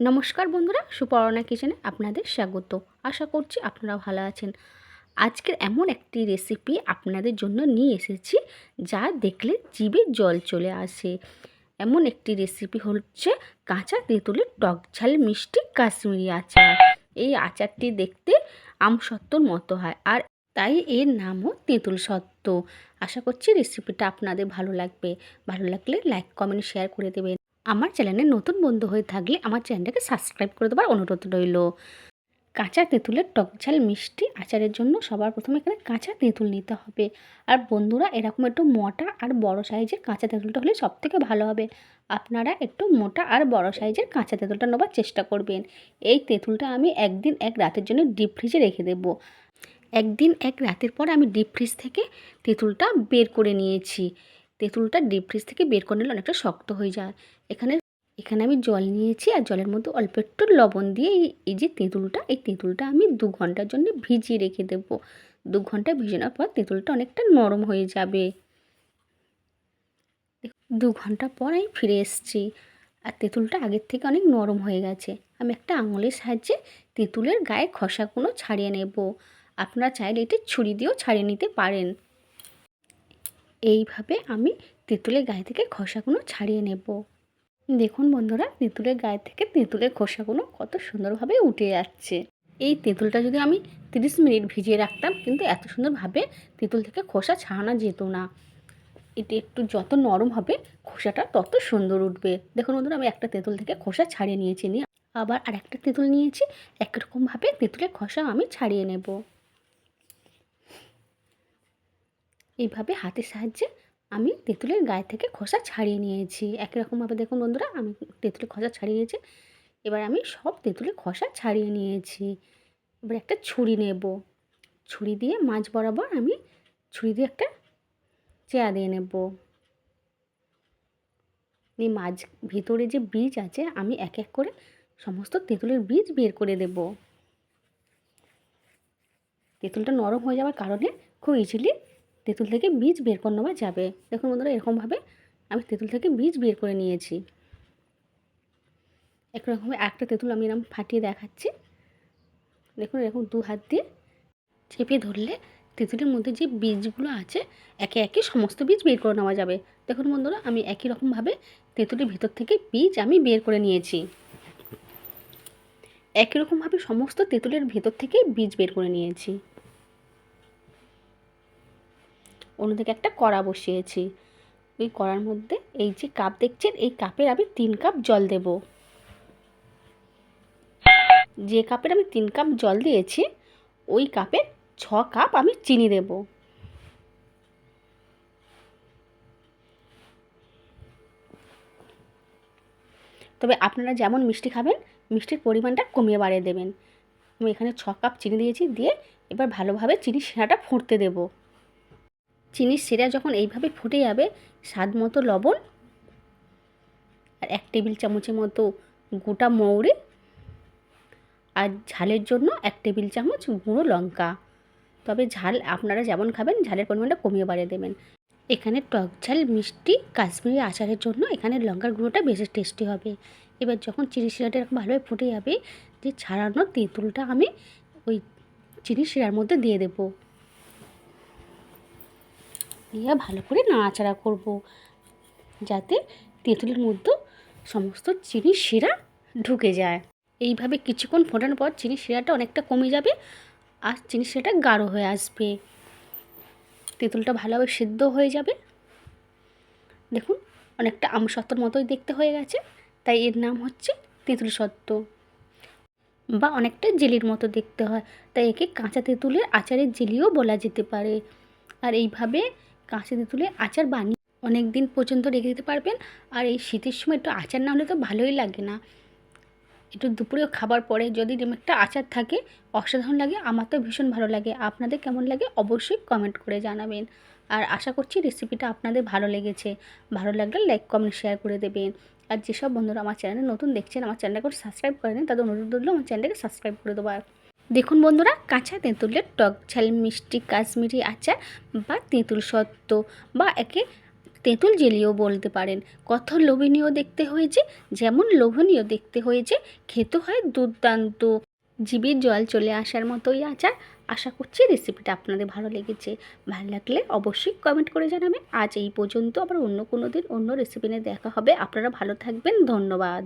নমস্কার বন্ধুরা, সুপর্ণা কিচেনে আপনাদের স্বাগত। আশা করছি আপনারা ভালো আছেন। আজকের এমন একটি রেসিপি আপনাদের জন্য নিয়ে এসেছি, যা দেখলে জিভে জল চলে আসে। এমন একটি রেসিপি হচ্ছে কাঁচা তেঁতুলের টক ঝাল মিষ্টি কাশ্মীরি আচার। এই আচারটি দেখতে আমসত্ত্বর মতো হয়, আর তাই এর নামও তেঁতুল সত্ত্ব। আশা করছি রেসিপিটা আপনাদের ভালো লাগবে। ভালো লাগলে লাইক কমেন্ট শেয়ার করে দেবেন। আমার চ্যানেলে নতুন বন্ধু হয়ে থাকলে আমার চ্যানেলটাকে সাবস্ক্রাইব করে দেওয়ার অনুরোধ রইল। কাঁচা তেঁতুলের টক ঝাল মিষ্টি আচারের জন্য সবার প্রথমে এখানে কাঁচা তেঁতুল নিতে হবে। আর বন্ধুরা, এরকম একটু মোটা আর বড় সাইজের কাঁচা তেঁতুলটা হলে সবথেকে ভালো হবে। আপনারা একটু মোটা আর বড় সাইজের কাঁচা তেঁতুলটা নেবার চেষ্টা করবেন। এই তেঁতুলটা আমি একদিন এক রাতের জন্য ডিপ ফ্রিজে রেখে দেবো। একদিন এক রাতের পর আমি ডিপ ফ্রিজ থেকে তেঁতুলটা বের করে নিয়েছি। তেঁতুলটা ডিপ ফ্রিজ থেকে বের করে নিলে অনেকটা শক্ত হয়ে যায়। এখানে এখানে আমি জল নিয়েছি আর জলের মধ্যে অল্প একটু লবণ দিয়ে এই যে তেঁতুলটা, এই তেঁতুলটা আমি দু ঘণ্টার জন্য ভিজিয়ে রেখে দেব। দু ঘণ্টা ভিজানোর পর তেঁতুলটা অনেকটা নরম হয়ে যাবে। দু ঘণ্টা পর আমি ফিরে এসেছি আর তেঁতুলটা আগের থেকে অনেক নরম হয়ে গেছে। আমি একটা আঙুলের সাহায্যে তেঁতুলের গায়ে খসা খসাগুলো ছাড়িয়ে নেব। আপনারা চাইলে এটি ছুরি দিয়েও ছাড়িয়ে নিতে পারেন। এইভাবে আমি তেঁতুলের গায়ে থেকে খসাগুলো ছাড়িয়ে নেব। দেখুন বন্ধুরা, তেঁতুলের গায়ে থেকে তেঁতুলের খোসাগুলো কত সুন্দরভাবে উঠে যাচ্ছে এই তেঁতুলটা যদি আমি তিরিশ মিনিট ভিজিয়ে রাখতাম, কিন্তু এত সুন্দরভাবে তেঁতুল থেকে খোসা ছাড়ানো যেত না। এটি একটু যত নরম হবে, খোসাটা তত সুন্দর উঠবে। দেখুন বন্ধুরা, আমি একটা তেঁতুল থেকে খোসা ছাড়িয়ে নিয়েছি, নিয়ে আবার আর একটা তেঁতুল নিয়েছি, একরকমভাবে তেঁতুলের খোসা আমি ছাড়িয়ে নেব। এইভাবে হাতের সাহায্যে আমি তেঁতুলের গায়ে থেকে খোসা ছাড়িয়ে নিয়েছি। একই রকমভাবে দেখুন বন্ধুরা, আমি তেঁতুলের খোসা ছাড়িয়ে নিয়েছি। এবার আমি সব তেঁতুলের খোসা ছাড়িয়ে নিয়েছি। এবার একটা ছুরি নেব। ছুরি দিয়ে মাছ বরাবর আমি ছুরি দিয়ে একটা চেয়া দিয়ে নেব। এই মাছ ভিতরে যে বীজ আছে, আমি এক এক করে সমস্ত তেঁতুলের বীজ বের করে দেব। তেঁতুলটা নরম হয়ে যাওয়ার কারণে খুব ইজিলি তেঁতুল থেকে বীজ বের করে নেওয়া যাবে। দেখুন বন্ধুরা, এরকমভাবে আমি তেঁতুল থেকে বীজ বের করে নিয়েছি। একরকমভাবে একটা তেঁতুল আমি এরকম ফাটিয়ে দেখাচ্ছি। দেখুন, এরকম দু হাত দিয়ে চেপে ধরলে তেঁতুলের মধ্যে যে বীজগুলো আছে, একে একে সমস্ত বীজ বের করে নেওয়া যাবে। দেখুন বন্ধুরা, আমি একই রকমভাবে তেঁতুলের ভিতর থেকে বীজ আমি বের করে নিয়েছি। একই রকমভাবে সমস্ত তেঁতুলের ভেতর থেকে বীজ বের করে নিয়েছি। অন্যদিকে একটা কড়া বসিয়েছি। ওই কড়ার মধ্যে এই যে কাপ দেখছেন, এই কাপের আমি তিন কাপ জল দেব। যে কাপের আমি তিন কাপ জল দিয়েছি, ওই কাপে ছ কাপ আমি চিনি দেব। তবে আপনারা যেমন মিষ্টি খাবেন, মিষ্টির পরিমাণটা কমিয়ে বাড়িয়ে দেবেন। আমি এখানে ছ কাপ চিনি দিয়েছি, দিয়ে এবার ভালোভাবে চিনি সেরাটা ফুটতে দেবো। চিনির শিরা যখন এইভাবে ফুটে যাবে, স্বাদ মতো লবণ আর এক টেবিল চামচের মতো গোটা মৌরি আর ঝালের জন্য এক টেবিল চামচ গুঁড়ো লঙ্কা। তবে ঝাল আপনারা যেমন খাবেন, ঝালের পরিমাণটা কমিয়ে বাড়িয়ে দেবেন। এখানে টক ঝাল, মিষ্টি, কাশ্মীরি আচারের জন্য এখানে লঙ্কার গুঁড়োটা বেশি টেস্টি হবে। এবার যখন চিনি শিরাটা এরকম ভালোভাবে ফুটে যাবে, যে ছাড়ানো তেঁতুলটা আমি ওই চিনি শিরার মধ্যে দিয়ে দেবো। দিয়ে ভালো করে নাড়াচাড়া করব। যাতে তেঁতুলের মধ্যে সমস্ত চিনি শিরা ঢুকে যায়। এইভাবে কিছুক্ষণ ফোটানোর পর চিনি শিরাটা অনেকটা কমে যাবে আর চিনি শিরাটা গাঢ় হয়ে আসবে। তেঁতুলটা ভালোভাবে সেদ্ধ হয়ে যাবে। দেখুন, অনেকটা আমসত্ত্বর মতোই দেখতে হয়ে গেছে, তাই এর নাম হচ্ছে তেঁতুল সত্ত্ব। বা অনেকটা জেলির মতো দেখতে হয়, তাই একে কাঁচা তেঁতুলের আচারের জেলিও বলা যেতে পারে। আর এইভাবে কাঁচা তুলে আচার বানিয়ে অনেক দিন পর্যন্ত রেখে দিতে পারবেন। আর এই শীতের সময় একটু আচার না হলে তো ভালোই লাগে না। একটু দুপুরেও খাবার পরে যদি একটা আচার থাকে, অসাধারণ লাগে, আমার তো ভীষণ ভালো লাগে। আপনাদের কেমন লাগে অবশ্যই কমেন্ট করে জানাবেন। আর আশা করছি রেসিপিটা আপনাদের ভালো লেগেছে। ভালো লাগলে লাইক কমেন্ট শেয়ার করে দেবেন। আর যেসব বন্ধুরা আমার চ্যানেলে নতুন দেখছেন, আমার সাবস্ক্রাইব করে দেন তাদের অনুরোধ করলেও আমার চ্যানেলটাকে সাবস্ক্রাইব করে দেবো দেখুন বন্ধুরা, কাঁচা তেঁতুলের টক ঝাল, মিষ্টি কাশ্মীরি আচার বা তেঁতুল সত্ত্ব বা একে তেঁতুল জেলিও বলতে পারেন। কত লোভনীয় দেখতে হয়েছে, যেমন লোভনীয় দেখতে হয়েছে, খেতে হয় দুর্দান্ত। জিভের জল চলে আসার মতোই আচার। আশা করছি রেসিপিটা আপনাদের ভালো লেগেছে। ভালো লাগলে অবশ্যই কমেন্ট করে জানাবেন। আজ এই পর্যন্ত আবার অন্য কোনো দিন অন্য রেসিপি নিয়ে দেখা হবে। আপনারা ভালো থাকবেন। ধন্যবাদ।